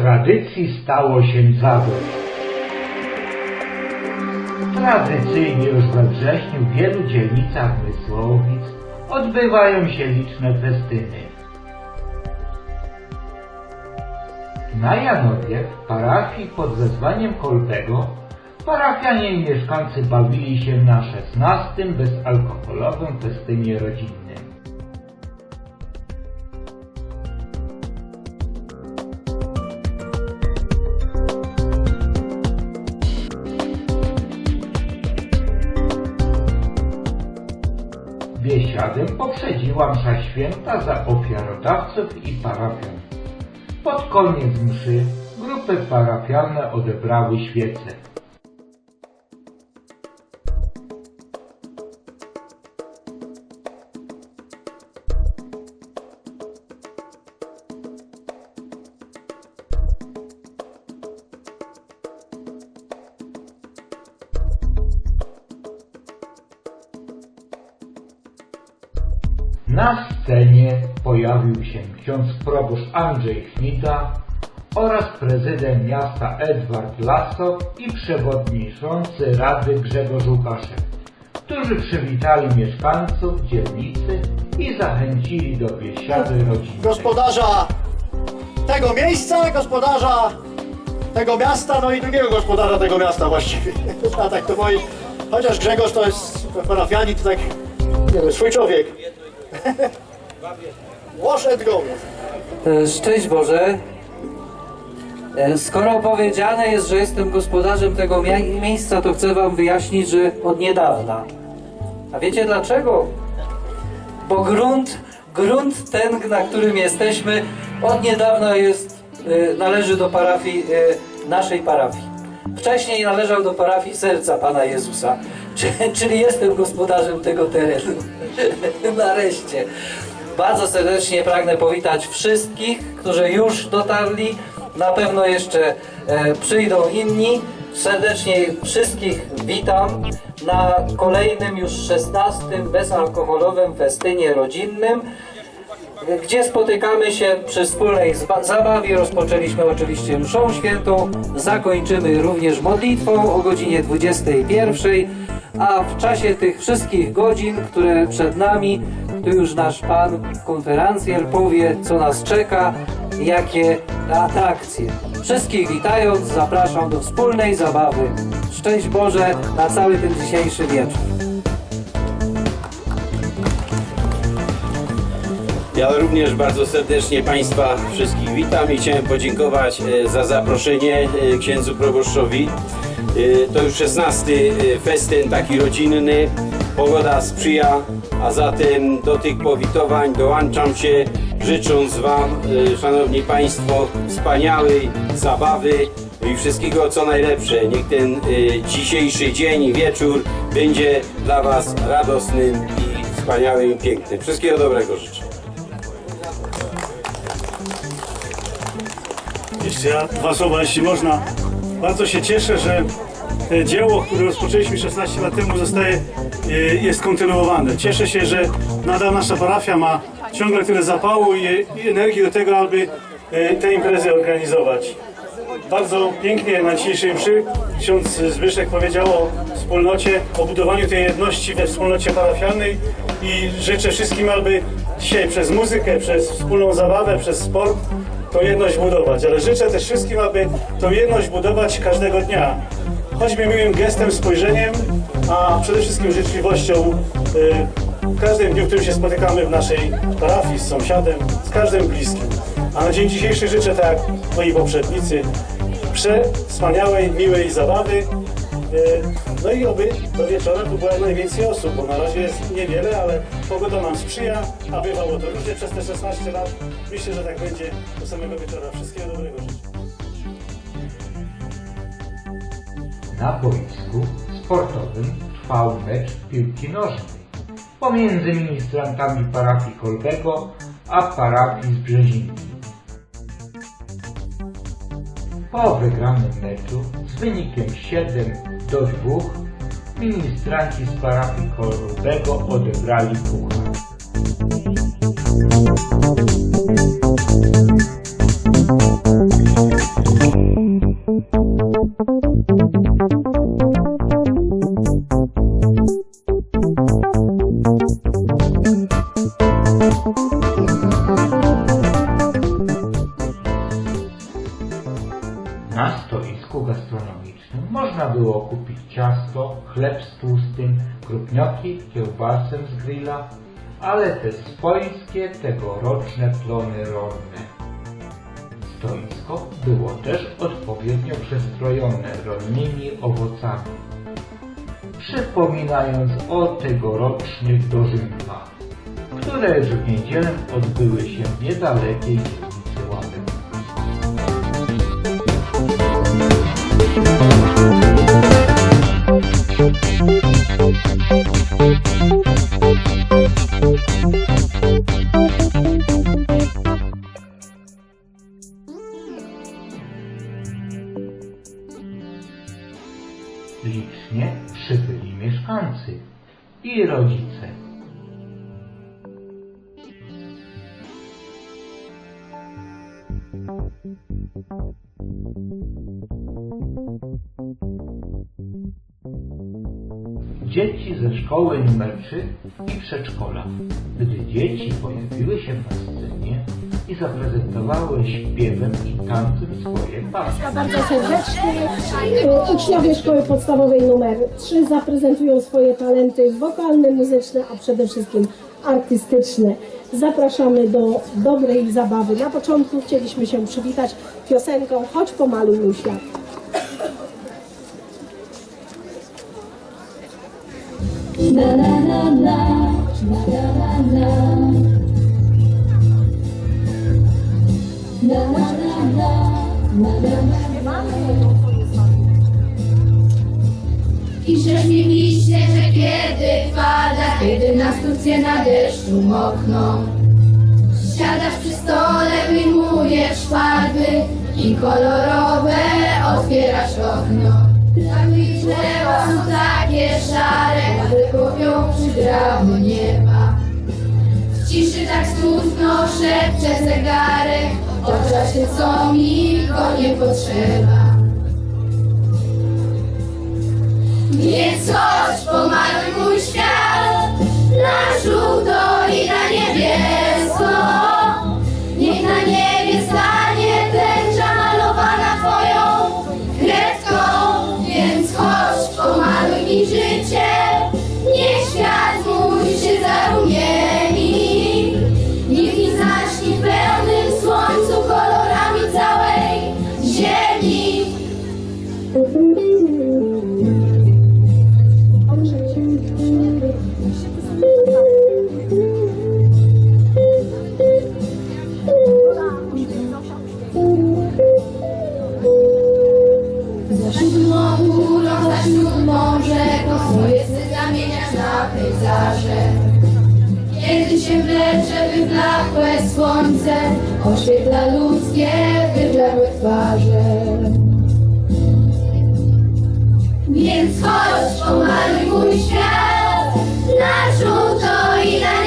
tradycji stało się zadość. Tradycyjnie już we wrześniu w wielu dzielnicach Mysłowic odbywają się liczne festyny. Na Janowie w parafii pod wezwaniem Kolbego parafianie i mieszkańcy bawili się na szesnastym bezalkoholowym festynie rodzinnym. Święta za ofiarodawców i parafian. Pod koniec mszy grupy parafialne odebrały świece. Ksiądz proboszcz Andrzej Chnika oraz prezydent miasta Edward Lasso i przewodniczący Rady Grzegorz Łukaszek, którzy przywitali mieszkańców dzielnicy i zachęcili do biesiady rodzinnej. gospodarza tego miejsca, gospodarza tego miasta, no i drugiego gospodarza tego miasta właściwie. A tak to moi, chociaż Grzegorz to jest parafianin, to tak, nie wiem, swój człowiek. Łoszet go. E, Szczęść Boże. E, Skoro powiedziane jest, że jestem gospodarzem tego miejsca, to chcę Wam wyjaśnić, że od niedawna. A wiecie dlaczego? Bo grunt, grunt ten, na którym jesteśmy, od niedawna jest, e, należy do parafii, naszej parafii. Wcześniej należał do parafii serca Pana Jezusa, Czy- czyli jestem gospodarzem tego terenu. Nareszcie. Bardzo serdecznie pragnę powitać wszystkich, którzy już dotarli. Na pewno jeszcze e, przyjdą inni. Serdecznie wszystkich witam na kolejnym już 16 bezalkoholowym festynie rodzinnym, gdzie spotykamy się przy wspólnej zabawie. Rozpoczęliśmy oczywiście mszą świętą, zakończymy również modlitwą o godzinie 21. A w czasie tych wszystkich godzin, które przed nami, tu już nasz pan konferencjer powie, co nas czeka, jakie atrakcje. Wszystkich witając, zapraszam do wspólnej zabawy. Szczęść Boże na cały ten dzisiejszy wieczór. Ja również bardzo serdecznie Państwa wszystkich witam i chciałem podziękować e, za zaproszenie e, księdzu proboszczowi. E, To już 16 e, festyn taki rodzinny. Pogoda sprzyja, a zatem do tych powitowań dołączam się, życząc Wam, e, Szanowni Państwo, wspaniałej zabawy i wszystkiego co najlepsze. Niech ten e, dzisiejszy dzień wieczór będzie dla Was radosnym i wspaniałym i pięknym. Wszystkiego dobrego życzę. Jeszcze ja dwa słowa, jeśli można. Bardzo się cieszę, że dzieło, które rozpoczęliśmy 16 lat temu, zostaje, e, jest kontynuowane. Cieszę się, że nadal nasza parafia ma ciągle tyle zapału i, energii do tego, aby e, te imprezy organizować. Bardzo pięknie na dzisiejszej mszy ksiądz Zbyszek powiedział o wspólnocie, o budowaniu tej jedności we wspólnocie parafialnej i życzę wszystkim, aby dzisiaj przez muzykę, przez wspólną zabawę, przez sport tą jedność budować. Ale życzę też wszystkim, aby tą jedność budować każdego dnia. Choćby miłym gestem, spojrzeniem, a przede wszystkim życzliwością y, w każdym dniu, w którym się spotykamy w naszej parafii, z sąsiadem, z każdym bliskim. A na dzień dzisiejszy życzę, tak jak moi poprzednicy, przespaniałej, miłej zabawy. E, No i oby do wieczora tu było jak najwięcej osób, bo na razie jest niewiele, ale pogoda nam sprzyja, a bywało to różnie przez te 16 lat. Myślę, że tak będzie do samego wieczora. Wszystkiego dobrego życzę. Na boisku sportowym trwał mecz piłki nożnej pomiędzy ministrantami parafii Kolbego a parafii z Brzezinki. Po wygranym meczu z wynikiem 7 do 2 ministranci z parafii Kolbego odebrali puchar. Na stoisku gastronomicznym można było kupić ciasto, chleb z tłustym, krupnioki, kiełbasę z grilla, ale te swojskie, tegoroczne plony rolne. Stoisko było też odpowiednio przestrojone rolnymi owocami, przypominając o tegorocznych dożynkach, które już w niedzielę odbyły się niedalekiej szkoły numer 3 i przedszkola. Gdy dzieci pojawiły się na scenie i zaprezentowały śpiewem i tancem swoje pasje. bardzo serdecznie. Uczniowie Szkoły Podstawowej numer 3 zaprezentują swoje talenty wokalne, muzyczne, a przede wszystkim artystyczne. Zapraszamy do dobrej zabawy. Na początku chcieliśmy się przywitać piosenką Chodź pomaluj świat. Piszesz mi w liście, że kiedy pada, kiedy nastrójcie na deszczu mokną. Siadasz przy stole, wyjmujesz farby i kolorowe otwierasz okno. I drzewa są takie szare, kopią przygrały nieba. W ciszy tak smutno szepcze zegarek o czasie, co mi go nie potrzeba. Więc chodź, pomaluj mój świat na żółto i na niebiesko. Kiedy się wlecze wyblakłe słońce Oświetla ludzkie wyblakłe twarze. Więc chodź, pomaluj mój świat Na żółto i na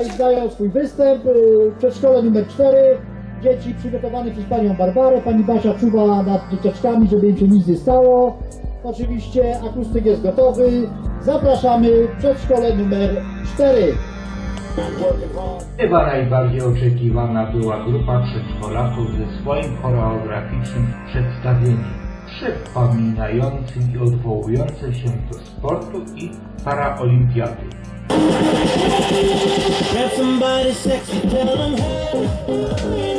Tutaj zdają swój występ y, w przedszkole numer 4. Dzieci przygotowane przez panią Barbarę. Pani Basia czuwa nad dzieciaczkami, żeby im się nic nie stało. Oczywiście akustyk jest gotowy. Zapraszamy w przedszkole numer 4. Chyba najbardziej oczekiwana była grupa przedszkolaków ze swoim choreograficznym przedstawieniem, przypominającym i odwołujące się do sportu i paraolimpiady. Grab somebody sexy, tell them hey.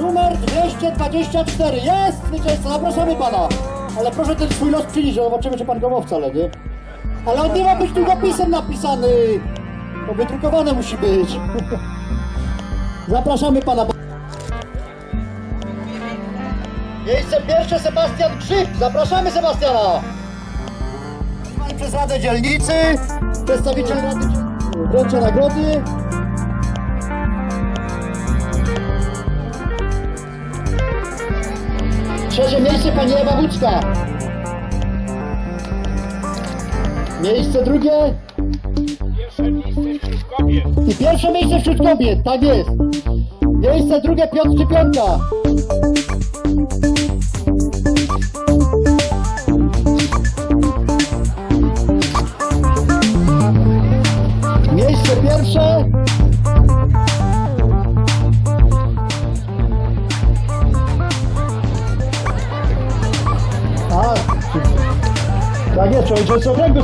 Numer 224 jest zwycięzca, zapraszamy pana. Ale proszę ten swój los przynieść, że zobaczymy, czy pan go ma wcale, nie? Ale on nie ma być długopisem napisany. To wydrukowane musi być. Zapraszamy pana. Miejsce pierwsze Sebastian Grzyb. Zapraszamy Sebastiana. Przez Radę Dzielnicy, przedstawiciel Rady. Wręczę nagrody. Trzecie miejsce pani Ewa Łódzka. Miejsce drugie. I pierwsze miejsce wśród kobiet, tak jest. Miejsce drugie Piotr Szczypionka.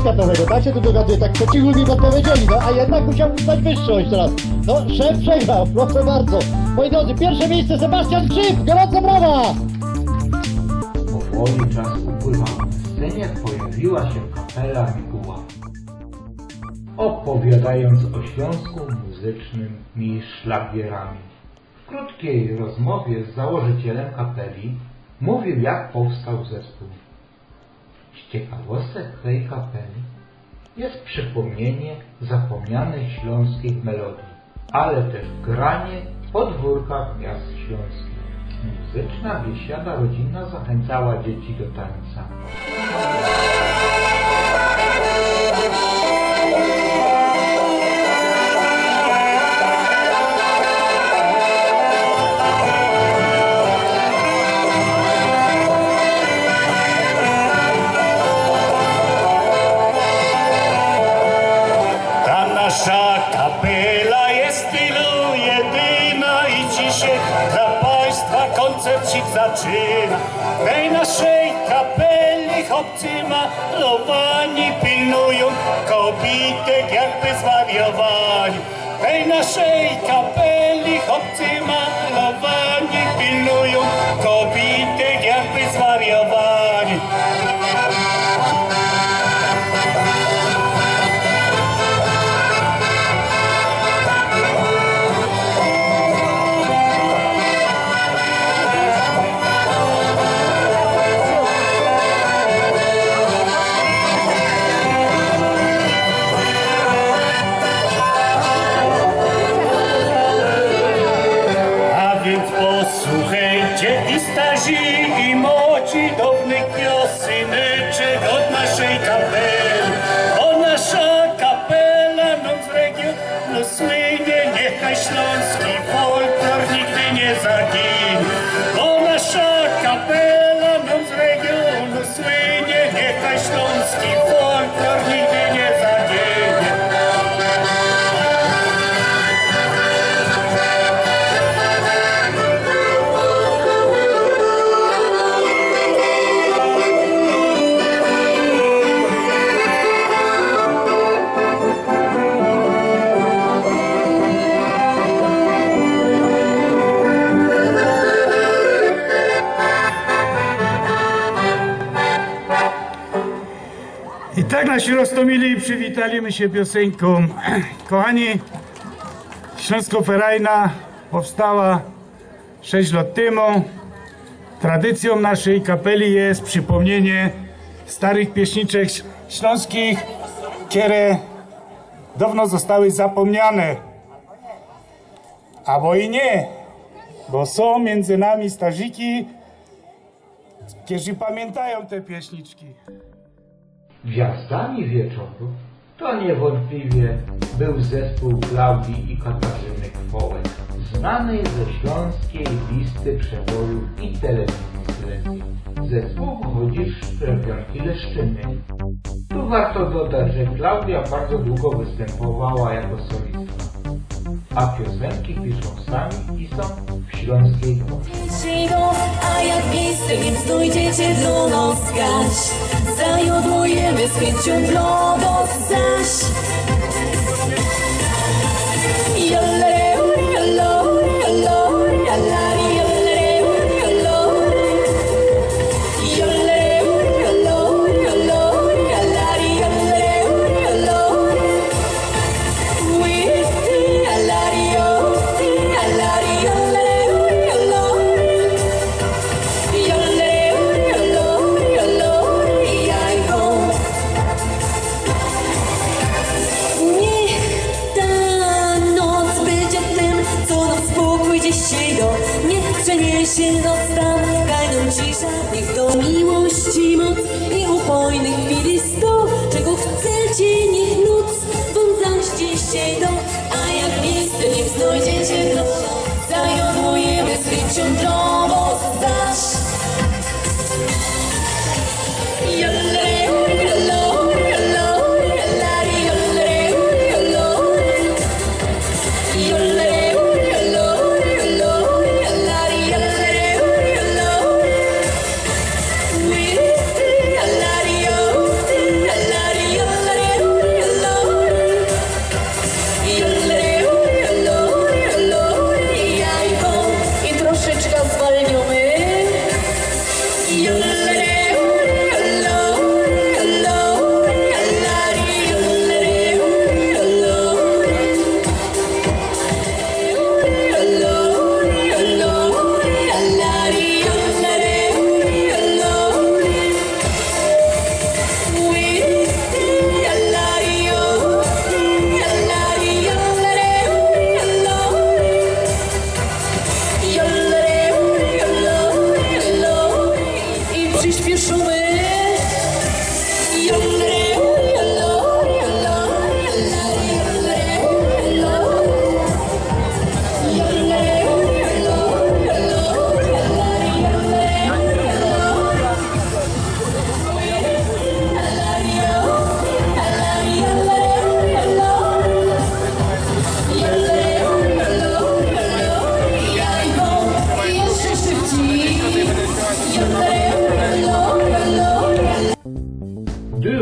Skatowego, tak się tu dogaduje, tak po cichu mi podpowiedzieli, no a jednak musiał stać wyższość teraz. No, szef przegrał, proszę bardzo. Moi drodzy, pierwsze miejsce Sebastian Grzyb, gorące brawa! Powoli czas upływał. W scenie pojawiła się kapela Mikuła. Opowiadając o Śląsku muzycznym i szlagierami. W krótkiej rozmowie z założycielem kapeli mówił jak powstał zespół. Ciekawostek tej kapeli jest przypomnienie zapomnianych śląskich melodii, ale też granie w podwórkach miast śląskich. Muzyczna biesiada rodzinna zachęcała dzieci do tańca. Koncercik zaczyna. Tej naszej kapeli chłopcy malowani pilnują kobitek jakby zwariowani. Tej naszej kapeli chłopcy malowani pilnują kobitek nasi Rostomili przywitaliśmy się piosenką. Kochani, Śląsko-Ferajna powstała 6 lat temu. Tradycją naszej kapeli jest przypomnienie starych pieśniczek śląskich, które dawno zostały zapomniane. A bo i nie, bo są między nami starziki, którzy pamiętają te pieśniczki. Gwiazdami wieczoru to niewątpliwie był zespół Klaudii i Katarzyny Kwołek, znany ze śląskiej listy przebojów i telewizji. Zespół pochodzi z Szczepionki Leszczyny. Tu warto dodać, że Klaudia bardzo długo występowała jako solistka, a piosenki piszą sami i są w śląskiej. Sigo, a jak miejsce nim znajdziecie do nas gaś Zajodłujemy z chęcią globos zaś zajodłujemy z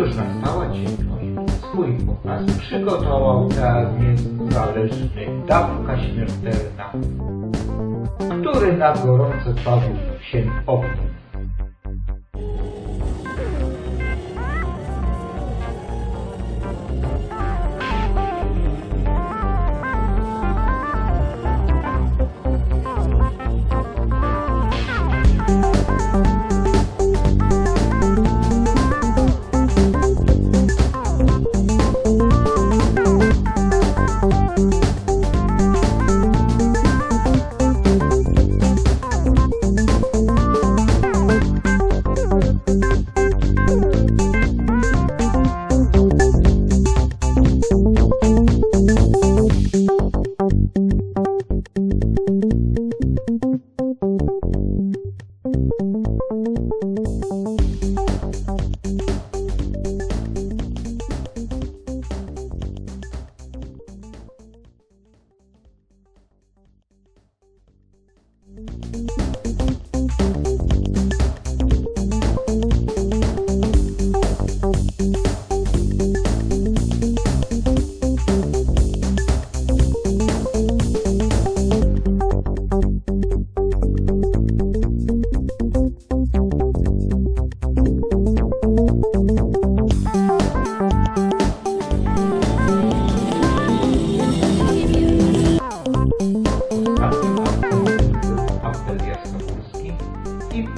już nastała ciemność, swój pokaz przygotował teatr niezależny Dawka Śmiertelna, który na gorąco padł się ogniem.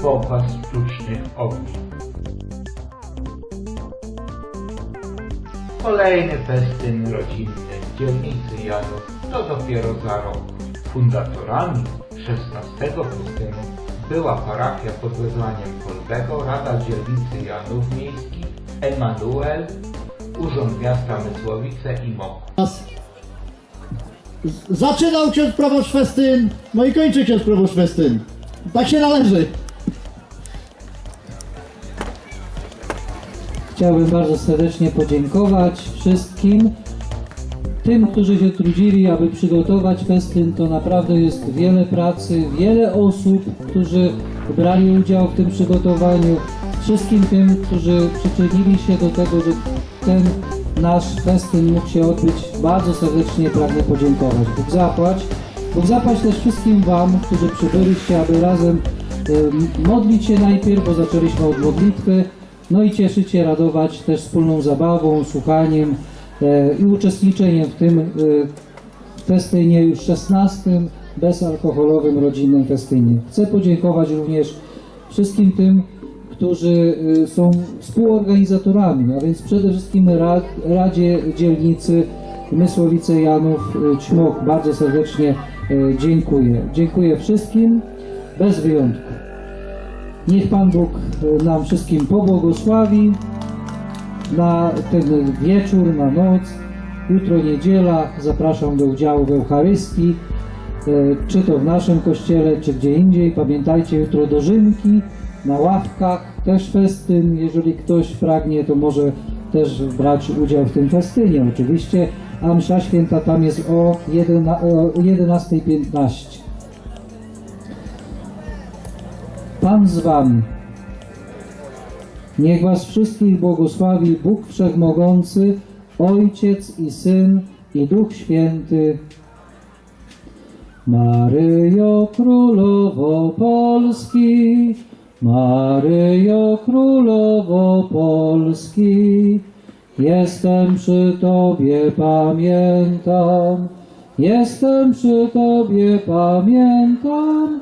I pokaz sztucznych ogni. Kolejny festyn rodzinny w dzielnicy Janów to dopiero za rok. Fundatorami 16 festynu była parafia pod wezwaniem Kolbego, Rada Dzielnicy Janów Miejskich, Emanuel, Urząd Miasta Mysłowice i MOK. Zaczynał ksiądz proboszcz festyn, no i kończy ksiądz proboszcz festyn. Tak się należy. Chciałbym bardzo serdecznie podziękować wszystkim tym, którzy się trudzili, aby przygotować festyn. To naprawdę jest wiele pracy, wiele osób, którzy brali udział w tym przygotowaniu. Wszystkim tym, którzy przyczynili się do tego, że ten nasz festyn mógł się odbyć, bardzo serdecznie pragnę podziękować. Bóg zapłać. Bóg zapłać też wszystkim Wam, którzy przybyliście, aby razem em, modlić się najpierw, bo zaczęliśmy od modlitwy, no i cieszyć się, radować też wspólną zabawą, słuchaniem e, i uczestniczeniem w tym e, festynie już 16 bezalkoholowym rodzinnym festynie. Chcę podziękować również wszystkim tym, którzy y, są współorganizatorami, a więc przede wszystkim Rad, Radzie Dzielnicy Mysłowice Janów Ćmok. Bardzo serdecznie dziękuję. Dziękuję wszystkim, bez wyjątku. Niech Pan Bóg y, nam wszystkim pobłogosławi na ten wieczór, na noc. Jutro niedziela, zapraszam do udziału w Eucharystii, e, czy to w naszym kościele, czy gdzie indziej. Pamiętajcie, jutro dożynki, na ławkach też festyn. Jeżeli ktoś pragnie, to może też brać udział w tym festynie oczywiście, a msza święta tam jest o 11.15. Pan z Wami. Niech Was wszystkich błogosławi Bóg Wszechmogący, Ojciec i Syn i Duch Święty. Maryjo Królowo Polski, Maryjo Królowo Polski, jestem przy Tobie, pamiętam, jestem przy Tobie, pamiętam,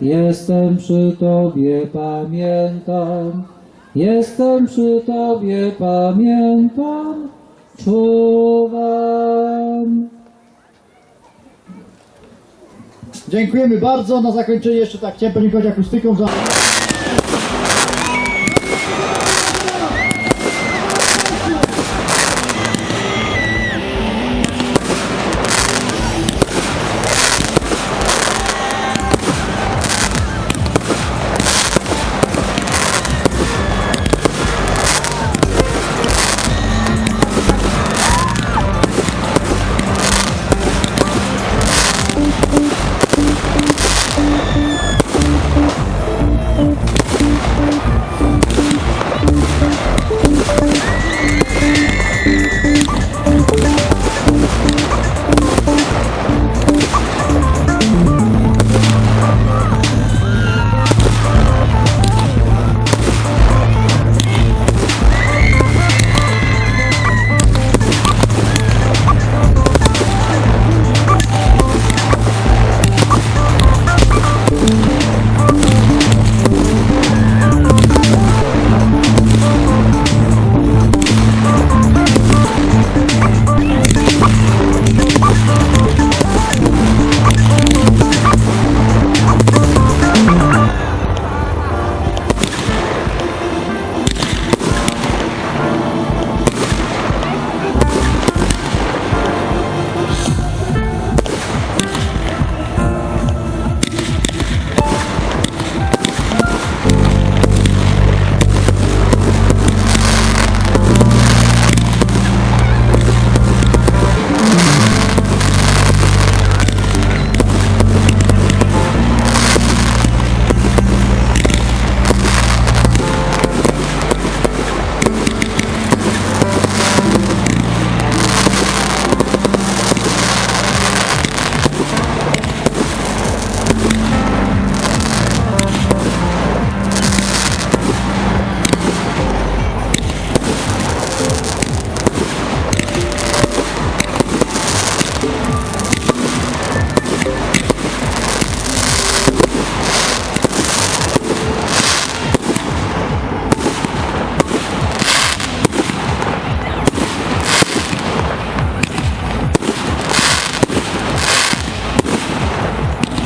Jestem przy Tobie, pamiętam. Jestem przy Tobie, pamiętam. Czuwam. Dziękujemy bardzo. Na zakończenie jeszcze tak chciałem podziękować akustykom za...